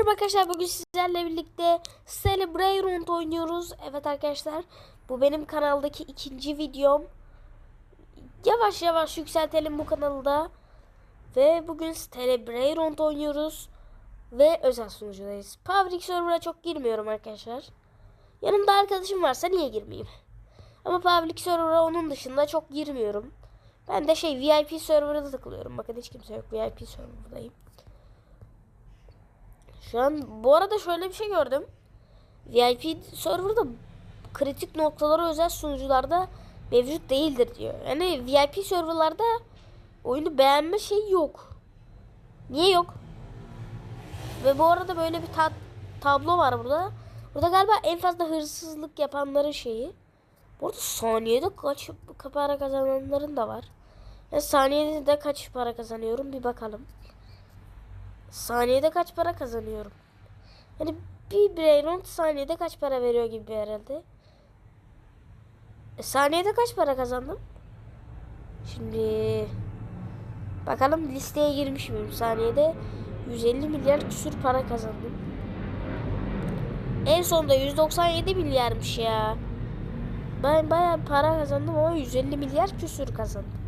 Merhaba arkadaşlar bugün sizlerle birlikte Celebrate oynuyoruz. Evet arkadaşlar bu benim kanaldaki ikinci videom. Yavaş yavaş yükseltelim bu kanalda. Ve bugün Celebrate oynuyoruz. Ve özel sunucudayız. Public server'a çok girmiyorum arkadaşlar. Yanımda arkadaşım varsa niye girmeyeyim? Ama public server'a onun dışında çok girmiyorum. Ben de şey VIP server'a takılıyorum. Bakın hiç kimse yok. VIP server'dayım. Şu an bu arada şöyle bir şey gördüm. VIP serverda kritik noktaları özel sunucularda mevcut değildir diyor. Yani VIP serverlarda oyunu beğenme şeyi yok. Niye yok? Ve bu arada böyle bir ta- tablo var burada. Burada galiba en fazla hırsızlık yapanların şeyi. Burada saniyede kaç para kazananların da var. Ya saniyede de kaç para kazanıyorum bir bakalım. Saniyede kaç para kazanıyorum? Yani bir Brainrot saniyede kaç para veriyor gibi herhalde. E, saniyede kaç para kazandım? Şimdi bakalım listeye girmiş miyim? Saniyede 150 milyar küsür para kazandım. En sonunda 197 milyarmış ya. Ben bayağı para kazandım ama 150 milyar küsür kazandım.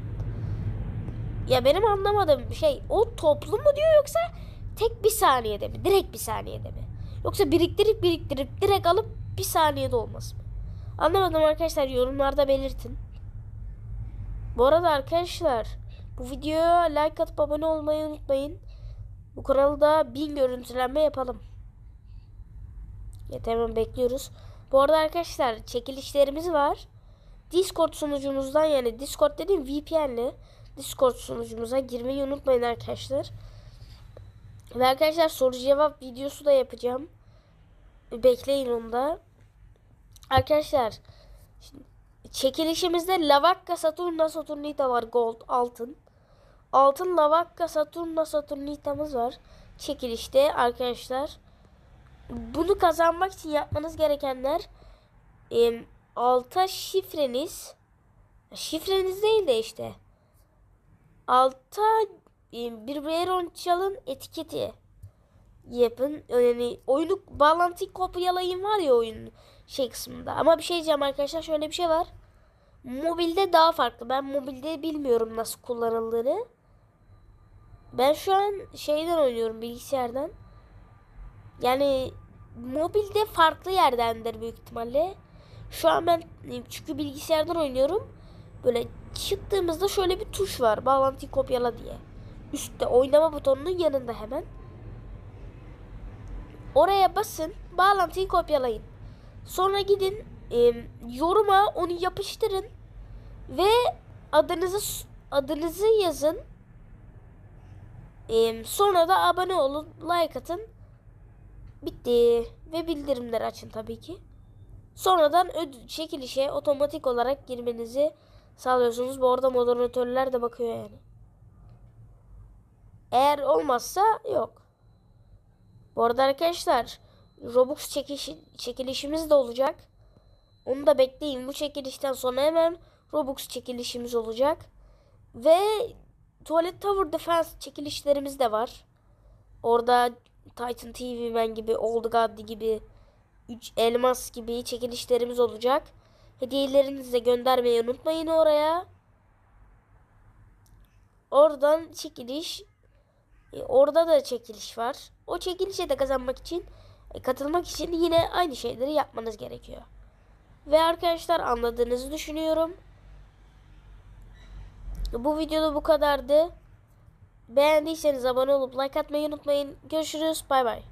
Ya benim anlamadığım şey o toplu mu diyor yoksa tek bir saniyede mi? Direkt bir saniyede mi? Yoksa biriktirip biriktirip direkt alıp bir saniyede olması mı? Anlamadım arkadaşlar yorumlarda belirtin. Bu arada arkadaşlar bu videoya like atıp abone olmayı unutmayın. Bu kanalda bin görüntülenme yapalım. Evet hemen bekliyoruz. Bu arada arkadaşlar çekilişlerimiz var. Discord sunucumuzdan yani Discord dediğim VPN'le Discord sunucumuza girmeyi unutmayın arkadaşlar. Ve arkadaşlar soru cevap videosu da yapacağım. Bekleyin onu da. Arkadaşlar çekilişimizde Lavakka Saturna Saturnita var gold altın. Altın Lavakka Saturna Saturnita'mız var. Çekilişte arkadaşlar. Bunu kazanmak için yapmanız gerekenler e, alta şifreniz şifreniz değil de işte alta bir Veron çalın etiketi yapın. Yani oyunu bağlantıyı kopyalayın var ya oyunun şey kısmında. Ama bir şey diyeceğim arkadaşlar şöyle bir şey var. Mobilde daha farklı. Ben mobilde bilmiyorum nasıl kullanıldığını. Ben şu an şeyden oynuyorum bilgisayardan. Yani mobilde farklı yerdendir büyük ihtimalle. Şu an ben çünkü bilgisayardan oynuyorum. Böyle çıktığımızda şöyle bir tuş var. Bağlantıyı kopyala diye. Üstte oynama butonunun yanında hemen. Oraya basın. Bağlantıyı kopyalayın. Sonra gidin e, yoruma onu yapıştırın. Ve adınızı adınızı yazın. E, sonra da abone olun. Like atın. Bitti. Ve bildirimleri açın tabii ki. Sonradan ödül çekilişe otomatik olarak girmenizi sağlıyorsunuz. Bu arada moderatörler de bakıyor yani. Eğer olmazsa yok. Bu arada arkadaşlar Robux çekiş, çekilişimiz de olacak. Onu da bekleyin. Bu çekilişten sonra hemen Robux çekilişimiz olacak. Ve Tuvalet Tower Defense çekilişlerimiz de var. Orada Titan TV Man gibi, Old God gibi, 3 elmas gibi çekilişlerimiz olacak. Hediyelerinizi de göndermeyi unutmayın oraya. Oradan çekiliş. E, orada da çekiliş var. O çekilişe de kazanmak için, e, katılmak için yine aynı şeyleri yapmanız gerekiyor. Ve arkadaşlar anladığınızı düşünüyorum. Bu videoda bu kadardı. Beğendiyseniz abone olup like atmayı unutmayın. Görüşürüz. Bay bay.